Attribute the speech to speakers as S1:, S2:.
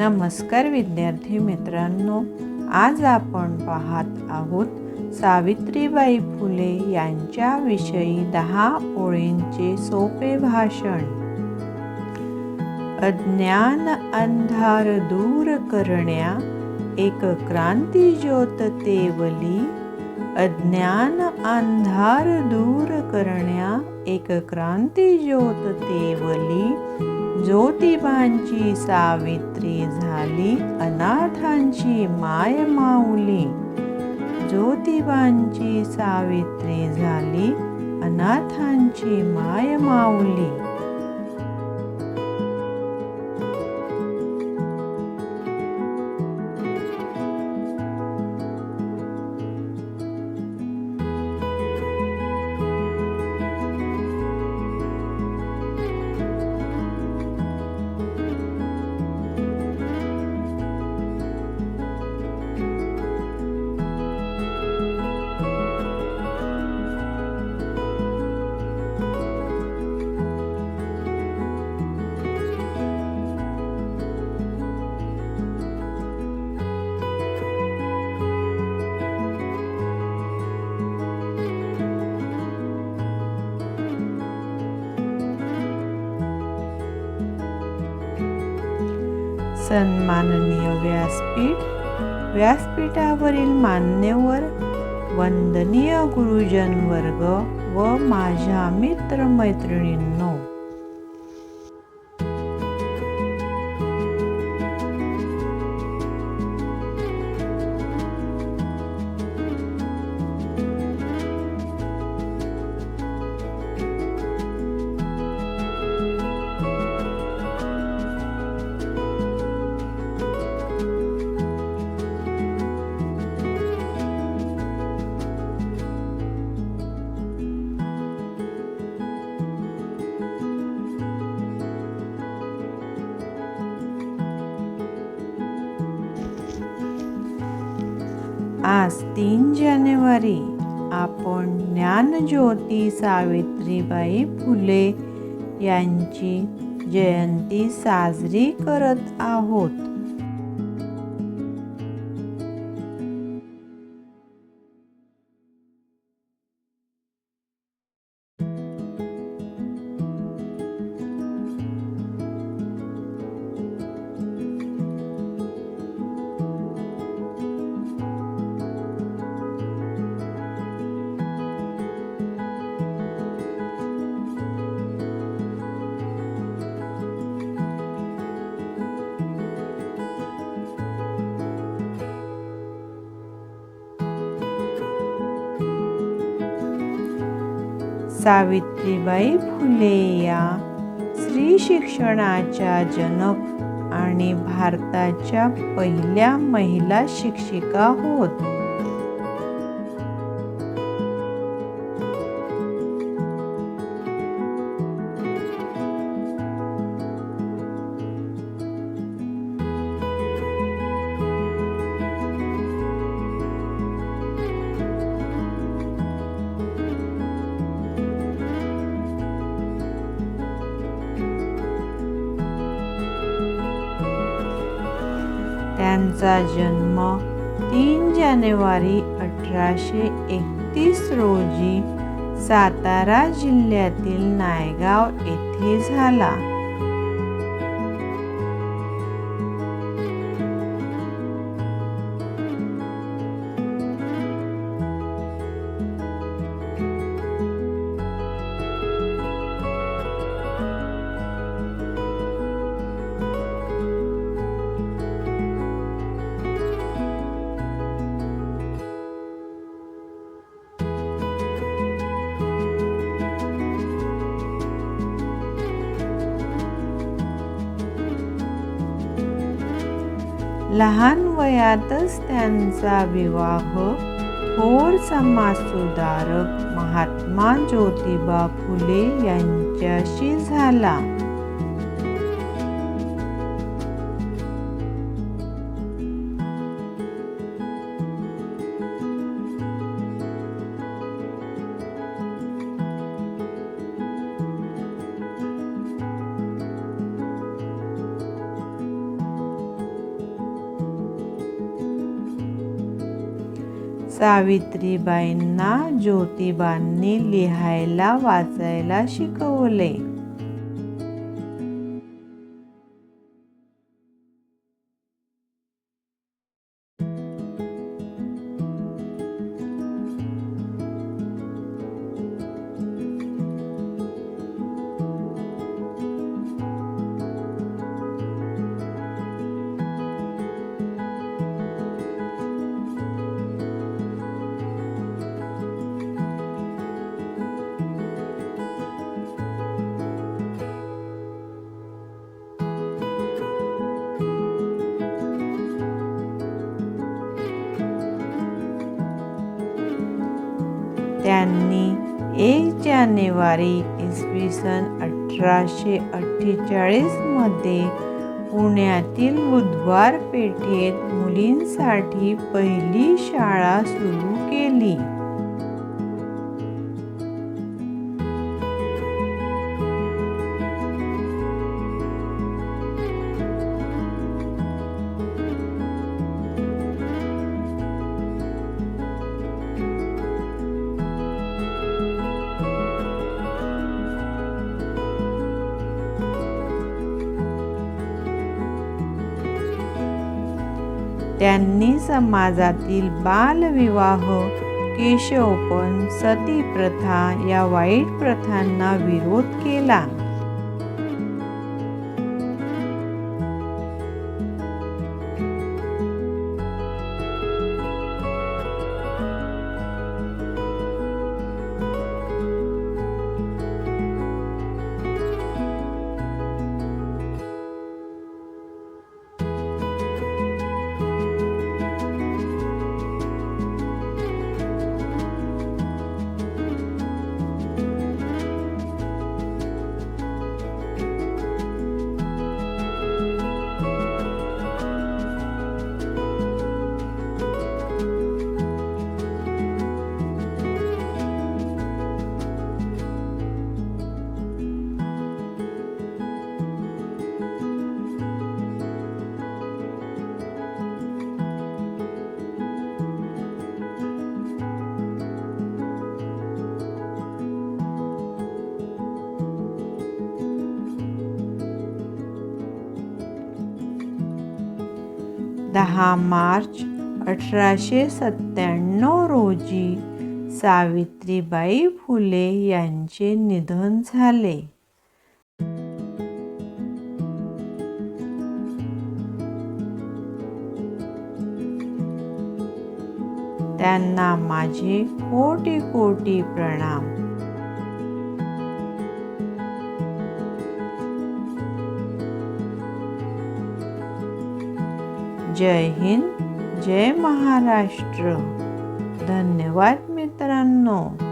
S1: नमस्कार विद्यार्थी मित्रांनो आज आपण पाहत आहोत सावित्रीबाई फुले यांच्याविषयी दहा ओळींचे सोपे भाषण. अज्ञान अंधार दूर करण्या एक क्रांती ज्योत तेवली. अज्ञान अंधार दूर करण्या एक क्रांती ज्योत तेवली. ज्योतिबांची सावित्री झाली अनाथांची माय माऊली. ज्योतिबांची सावित्री झाली अनाथांची माय माऊली. सन्माननीय व्यासपीठ. व्यासपीठावरील मान्यवर वंदनीय गुरुजन वर्ग व माझ्या मित्रमैत्रिणींनो आज तीन जानेवारी आपण ज्ञानज्योती सावित्रीबाई फुले यांची जयंती साजरी करत आहोत. सावित्रीबाई फुले या स्त्री शिक्षणाच्या जनक आणि भारताच्या पहिल्या महिला शिक्षिका होत. त्यांचा जन्म तीन जानेवारी अठराशे एकतीस रोजी सातारा जिल्ह्यातील नायगाव येथे झाला. लहान वयातच त्यांचा विवाह थोर समाजसुधारक महात्मा ज्योतिबा फुले यांच्याशी झाला. सावित्रीबाईंना ज्योतिबांनी लिहायला वाचायला शिकवले. त्यांनी एक जानेवारी इसवी सन अठराशे अठ्ठेचाळीसमध्ये पुण्यातील बुधवार पेठेत मुलींसाठी पहिली शाळा सुरू केली. त्यांनी समाजातील बालविवाह केशवपण सती प्रथा या वाईट प्रथांना विरोध केला. दहा मार्च अठराशे सत्त्याण्णव रोजी सावित्रीबाई फुले यांचे निधन झाले. त्यांना माझे कोटी कोटी प्रणाम. जय हिंद जय महाराष्ट्र. धन्यवाद मित्रांनो.